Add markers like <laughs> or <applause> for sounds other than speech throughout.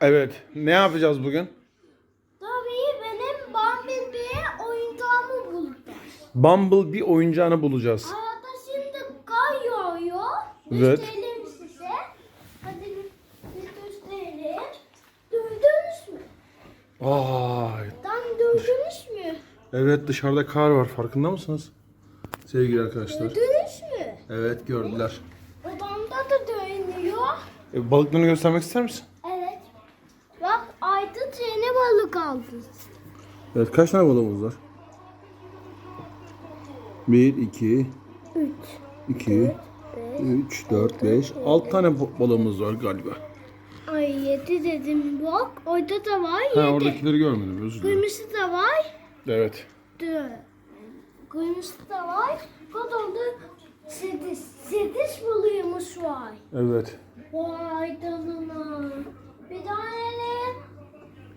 Evet. Ne yapacağız bugün? Tabii benim Bumblebee oyuncağımı bulacağız. Bumblebee oyuncağını bulacağız. Arada şimdi kar yağıyor. Evet. Gösterelim size. Hadi bir gösterelim. Gördünüz mü? Vay. Tam gördünüz mü? Evet dışarıda kar var. Farkında mısınız? Sevgili arkadaşlar. Gördünüz mü? Evet gördüler. Odamda da dönüyor. E, balıklarını göstermek ister misin? Evet. Bak ayda yeni balık aldı. Evet kaç tane balığımız var? 1, 2, 3, 2, 3, 4, 5, 6 tane ba- balığımız var galiba. Ay yedi dedim bak. Orada da var Ha yedi. oradakileri görmedim özür dilerim. Kırmızı da var. Evet. Dö. Kırmızı da var. Kadında sekiz, sekiz balığımız var. Evet. Vay canına. Bir tane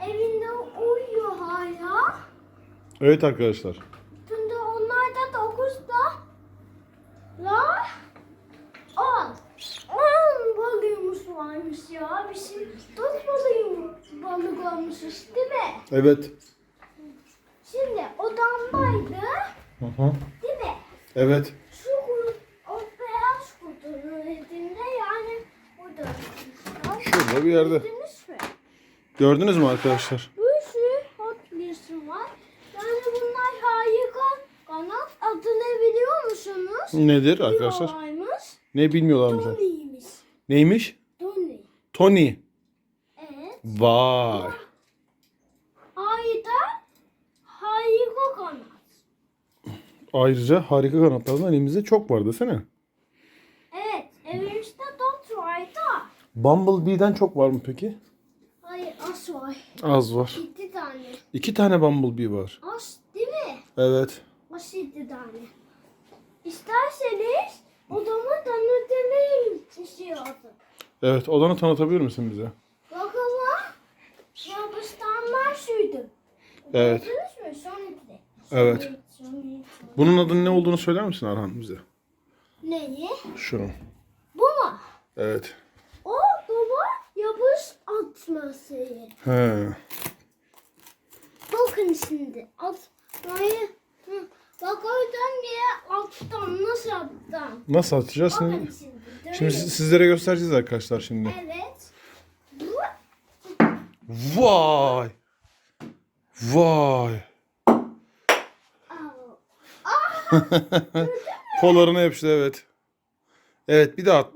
evinde uyuyor hala. Evet arkadaşlar. Şimdi onlar da dokuzda. La. On. On balığımız varmış ya. Bizim dört balığımız balık olmuşuz değil mi? Evet. Şimdi odamdaydı. Hı hı. Değil mi? Evet. Şu kuru, o beyaz kutunun elinde yani burada. Şurada bir yerde. Mü? Gördünüz mü arkadaşlar? Bir sürü hot wheels'im var. Yani bunlar harika kanat. Adını biliyor musunuz? Nedir arkadaşlar? Biliyorlarmış. Ne bilmiyorlar mı? Tony'ymiş. Neymiş? Tony. Tony. Evet. Vay. Ayda harika kanat. Ayrıca harika kanatlardan elimizde çok var desene. Evet. Evimizde dört var da. Bumblebee'den çok var mı peki? Hayır az var. İki tane. İki tane Bumblebee var. Az değil mi? Evet. Az yedi tane. İsterseniz odamı tanıtayım istiyordum. Evet. Odanı tanıtabilir misin bize? Bakalım. Yabustanlar şuydu. Evet. Gördünüz mü? Son ikide. Evet. Bunun adının ne olduğunu söyler misin Arhan bize? Neyi? Şunu. Bu mu? Evet. Yapış atması. He. Bakın şimdi. Atmayı. Hı. Bak oradan diye alttan nasıl alttan? Nasıl atacağız Bakın şimdi? şimdi. Şimdi dönüyor. sizlere göstereceğiz arkadaşlar şimdi. Evet. Bu Vay. Vay. Aa, <laughs> Kollarına yapıştı evet. Evet bir daha at.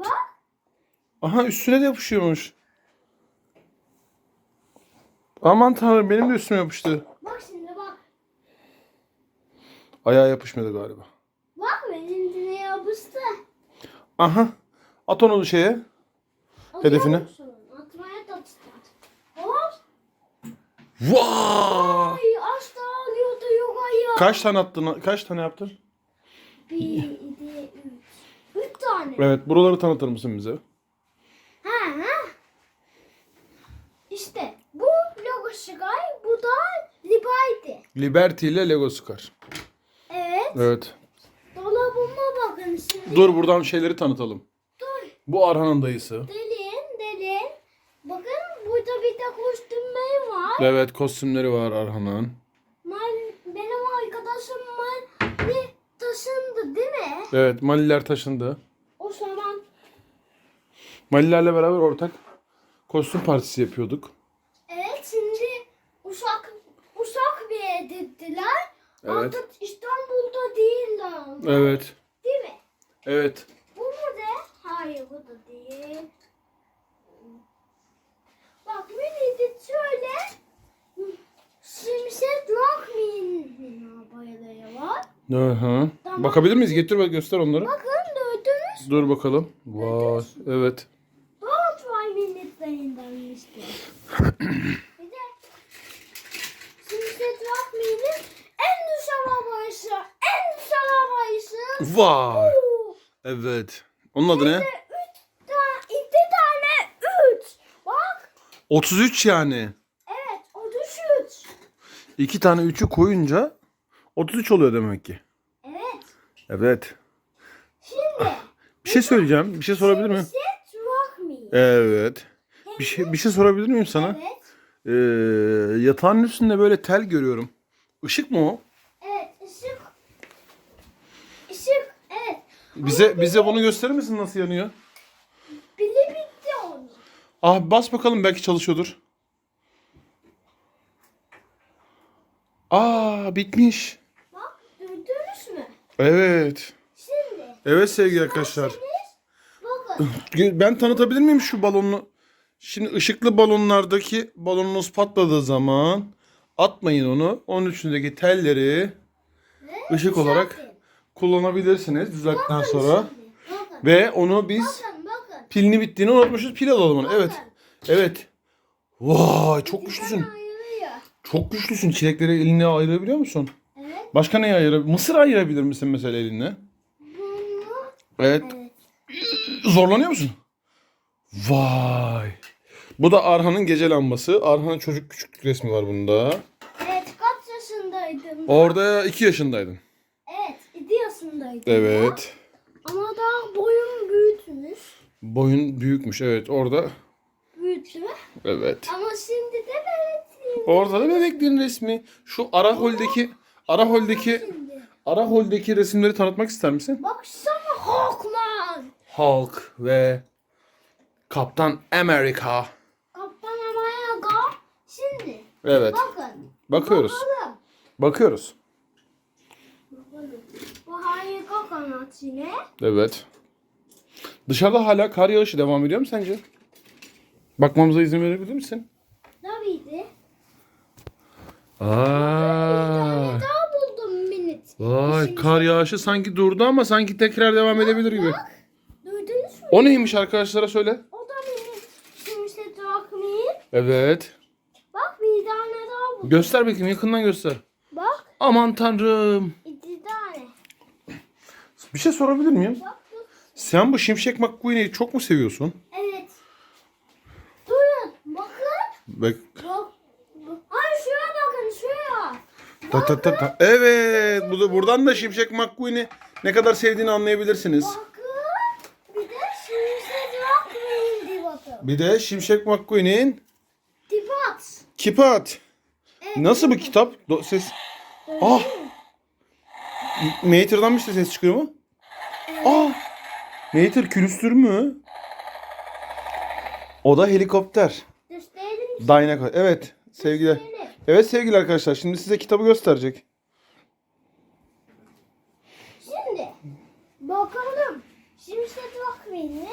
Aha üstüne de yapışıyormuş. Aman tanrım benim de üstüme yapıştı. bak şimdi bak. Ayağa yapışmadı galiba. Bak benim diye yapıştı. Aha. At onu şeye. Atıyor Hedefine. musun? Atmaya da tutar. Hop. Vay. Ay asla alıyordu yok ayağı. Kaç tane attın? Kaç tane yaptın? Bir, iki, üç. Üç tane. Evet buraları tanıtır mısın bize? Ha ha. İşte bu logo Sky, bu da Liberty. Liberty ile Lego Scar. Evet. Evet. Dolabıma bakın şimdi. Dur buradan şeyleri tanıtalım. Dur. Bu Arhan'ın dayısı. Delin, delin. Bakın burada bir de kostümleri var. Evet kostümleri var Arhan'ın. Benim arkadaşım Mali taşındı değil mi? Evet Maliler taşındı. O zaman Malilerle beraber ortak kostüm partisi yapıyorduk. evet şimdi Uşak Uşak bir dediler. Evet. Artık İstanbul'da değiller. Evet. Değil mi? Evet. Bu mu de? Hayır bu da değil. Bak beni de şöyle Şimşek Rockmin arabaları var. Hı hı. Tamam. Bakabilir miyiz? Getir bak göster onları. Bakın gördünüz. Dur bakalım. Vay. Evet. Dört var milletlerinden işte. Vay. Evet. Onun adı ne? Üç tane, iki tane üç. Bak. 33 yani. Evet, o düş üç. İki tane 3'ü koyunca 33 oluyor demek ki. Evet. Evet. Şimdi Bir şey söyleyeceğim. Bir şey sorabilir miyim? Şimşek Rockmin. Evet. Bir şey bir şey sorabilir miyim sana? Evet. Ee, yatağın üstünde böyle tel görüyorum. Işık mı o? Evet. Işık. Işık. Evet. Bize bize bunu gösterir misin nasıl yanıyor? Bili bitti onu. Ah bas bakalım belki çalışıyordur. Aa bitmiş. Bak duydunuz mu? Evet. Şimdi. Evet sevgili arkadaşlar. Bakın. <laughs> Ben tanıtabilir miyim şu balonunu? Şimdi ışıklı balonlardaki balonunuz patladığı zaman atmayın onu. Onun üstündeki telleri Ve Işık olarak. Kullanabilirsiniz düzelttikten Bakın sonra. şimdi. Bakın. Ve onu biz Bakın bakın. pilini bittiğini unutmuşuz. Pil alalım onu. Evet. Evet. Vay çok güçlüsün. Ayrılıyor. Çok güçlüsün. Çilekleri eline ayırabiliyor musun? Evet. Başka neyi ayırabilir? Mısır ayırabilir misin mesela eline? Bunu. Evet. Evet. Zorlanıyor musun? Vay. Bu da Arhan'ın gece lambası. Arhan'ın çocuk küçüklük resmi var bunda. Evet kaç yaşındaydım? Orada 2 yaşındaydın. Evet 2 yaşındaydım. Evet. Ama daha boyum büyütmüş. Boyun büyükmüş. Evet orada. Büyüttü. Evet. Ama şimdi de bebekliğim. Orada da bebeklerin resmi. Şu ara holdeki ara holdeki Şimdi. ara holdeki resimleri tanıtmak ister misin? Baksana Hawkman. Hulk ve Kaptan Amerika. Kaptan Amerika. Şimdi Evet. bakın. Bakıyoruz. Bakalım. Bakıyoruz. Bu harika kanat yine. Evet. Dışarıda hala kar yağışı devam ediyor mu sence? Bakmamıza izin verebilir misin? Tabii ki. Aa, Daha buldum minit. vay kar yağışı sanki durdu ama sanki tekrar devam edebilir gibi. Duydunuz mu? O neymiş arkadaşlara söyle. O da minit. Şimdi işte Drakmin. Evet. Bak bir tane daha buldum. Göster bakayım yakından göster. Bak Aman tanrım. Bir şey sorabilir miyim? Sen bu Şimşek McQueen'i çok mu seviyorsun? Evet. Durun. Bakın. Bak. Bak. Hayır şuraya bakın şuraya. Ta ta ta ta. Evet. Bu da, buradan da Şimşek McQueen'i ne kadar sevdiğini anlayabilirsiniz. Bakın. Bir de Drakmin diye bakın. Bir de Şimşek McQueen'in Tipat. Kipat. Evet, Nasıl bir kitap? Do- ses. Ah. Mater'dan bir ses çıkıyor mu? Ah. Mater külüstür mü? O da helikopter. Dynaco. Evet sevgili. Gösterelim. Evet sevgili arkadaşlar şimdi size kitabı gösterecek. Şimdi bakalım. Şimdi Drakmin ne?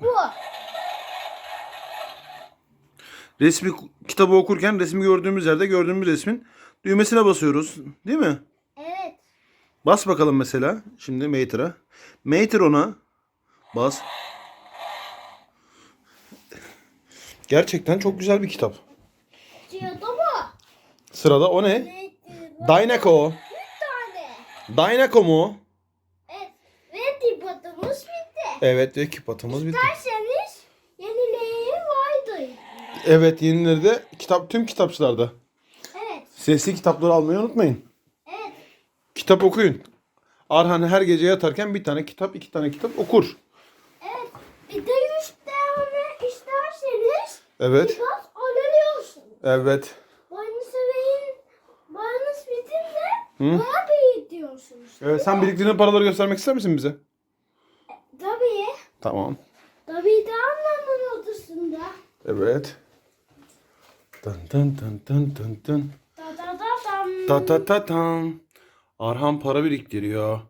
Bu. Resmi kitabı okurken resmi gördüğümüz yerde gördüğümüz resmin düğmesine basıyoruz. Değil mi? Bas bakalım mesela şimdi Mater'a. Mater ona bas. Gerçekten çok güzel bir kitap. Sırada bu. Sırada o ne? Dynaco. Bir tane. Mu? Evet. Ve tipatımız bitti. Evet ve küpatımız bitti. İsterseniz yenileyi vardı. Evet yenileri de kitap tüm kitapçılarda. Evet. Sesli kitapları almayı unutmayın. Kitap okuyun. Arhan her gece yatarken bir tane kitap, iki tane kitap okur. Evet. Bir de yüz tane isterseniz Evet. tipat alıyorsunuz. Evet. Bayınız Bey'in bayınız bitince Hı? bana bir diyorsunuz. Evet sen biriktirdiğin paraları göstermek ister misin bize? Tabii. Tamam. Tabii de anlamın odasında. Evet. Dın dın dın dın dın dın. Da da da dam. Ta ta ta tam. Arhan para biriktiriyor.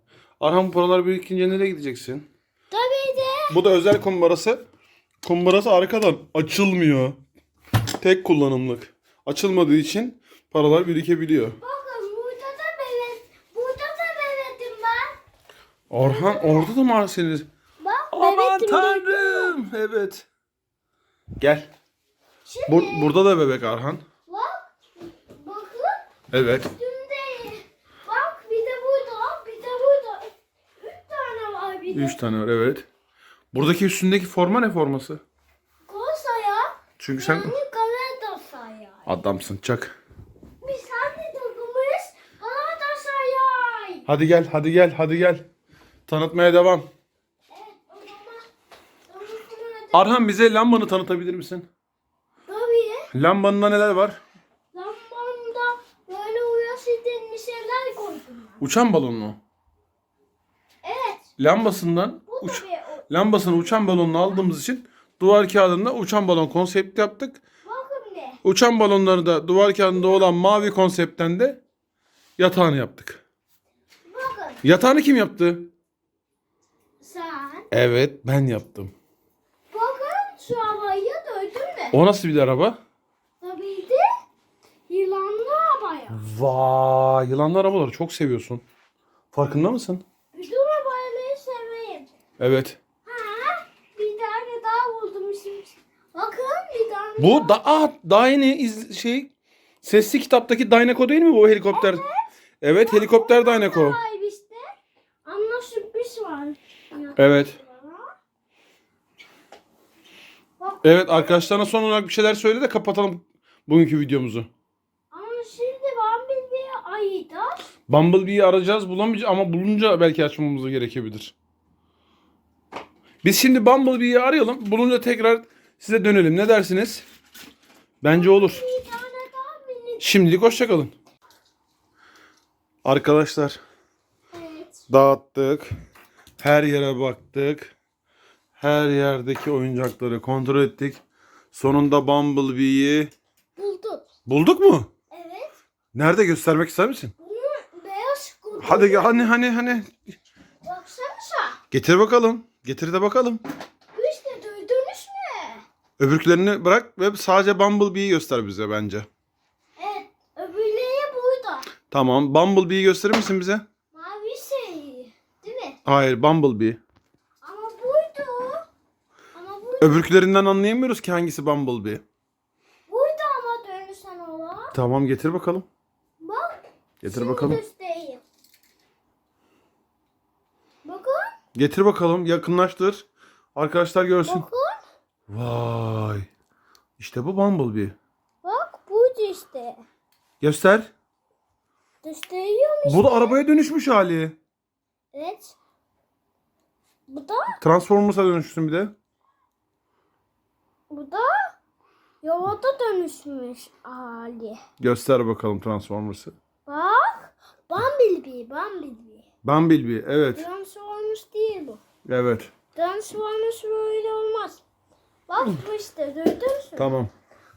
Arhan bu paralar birikince nereye gideceksin? Tabii de. Bu da özel kumbarası. Kumbarası arkadan açılmıyor. Tek kullanımlık. Açılmadığı için paralar birikebiliyor. Bakın burada da bebek. Burada da ben. Orhan orada da mı Arsen'in? Bak Aman tanrım. Evet. Gel. Şimdi Bur- burada da bebek Arhan. bak. Bakın. Evet. Üstünde. Bak bir de burada. Bir de burada. Üç bir de. Üç tane var evet. Buradaki üstündeki forma ne forması? Galatasaray. Çünkü sen Yani Galatasaray. adamsın çak. Biz hangi takımız? Galatasaray. Hadi gel hadi gel hadi gel. Tanıtmaya devam. Evet o zaman tanıtmaya Arhan bize lambanı tanıtabilir misin? Tabii. Lambanında neler var? Lambamda böyle uyası denli şeyler koydum ben. Uçan balon mu? Lambasından uç, lambasını uçan balonunu aldığımız için duvar kağıdında uçan balon konsepti yaptık. Bakın ne? Uçan balonları da duvar kağıdında olan mavi konseptten de yatağını yaptık. Bakın. Yatağını kim yaptı? Sen. Evet ben yaptım. Bakın şu havayı duydun mu? O nasıl bir araba? Tabii de yılanlı havaya. Vay yılanlı arabaları çok seviyorsun. Farkında mısın? Evet. Ha, bir tane daha buldum şimdi. Bakın bir tane Bu da aa, daha yeni iz, şey sesli kitaptaki Dyneko değil mi bu helikopter? Evet helikopter Dyneko. daha var işte. Ama sürpriz var. Evet. Bak, Evet arkadaşlarına son olarak bir şeyler söyle de kapatalım bugünkü videomuzu. ama şimdi ben bir ayıda. Bumblebee'yi arayacağız bulamayacağız ama bulunca belki açmamız gerekebilir. Biz şimdi Bumblebee'yi arayalım. Bulunca tekrar size dönelim. Ne dersiniz? Bence olur. Şimdilik hoşçakalın. Arkadaşlar Evet. dağıttık. Her yere baktık. Her yerdeki oyuncakları kontrol ettik. Sonunda Bumblebee'yi Buldum. bulduk mu? Evet. Nerede göstermek ister misin? Beyaz kutu. Hadi hani hani hani Baksanıza. getir bakalım. Getir de bakalım. İşte duydunuz mu? Öbürkülerini bırak ve sadece Bumblebee'yi göster bize bence. Evet. Öbürleri burada. Tamam. Bumblebee'yi gösterir misin bize? Mavi şey. Değil mi? Hayır, Bumblebee. Ama buydu. Ama buydu. Öbürkülerinden anlayamıyoruz ki hangisi Bumblebee. Buydu ama dönüşen olan. Tamam, getir bakalım. Bak. Getir şimdi bakalım. göstereyim. Bakın. Getir bakalım, yakınlaştır. Arkadaşlar görsün. Bakın. Vay. İşte bu Bumblebee. Bak buydu işte. Göster. Gösteriyor mu? Bu da arabaya dönüşmüş hali. Evet. Bu da. Transformers'a dönüşsün bir de. Bu da. Yolda dönüşmüş hali. Göster bakalım Transformers'ı. Bak. Bumblebee. Bumblebee. Bumblebee, evet. Transformers değil bu. Evet. Transformers böyle olmaz. Bak bu işte duydun mu? Tamam.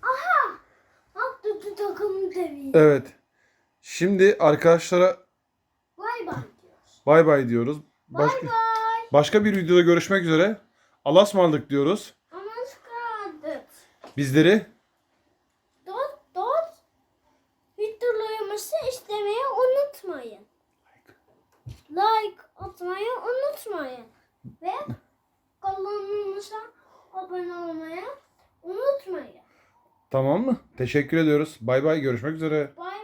Aha. Bak tuttu takımı tabii. Evet. Şimdi arkadaşlara Bay bay diyoruz. bay bay diyoruz. Başka, Bay bay. başka bir videoda görüşmek üzere. Allah'a ısmarladık diyoruz. Ama sıkıldık. Bizleri Dot dot. Videolarımızı izlemeyi unutmayın. Like atmayı unutmayın. Ve kanalımıza abone olmayı unutmayın. tamam mı? Teşekkür ediyoruz. Bay bay görüşmek üzere. Bay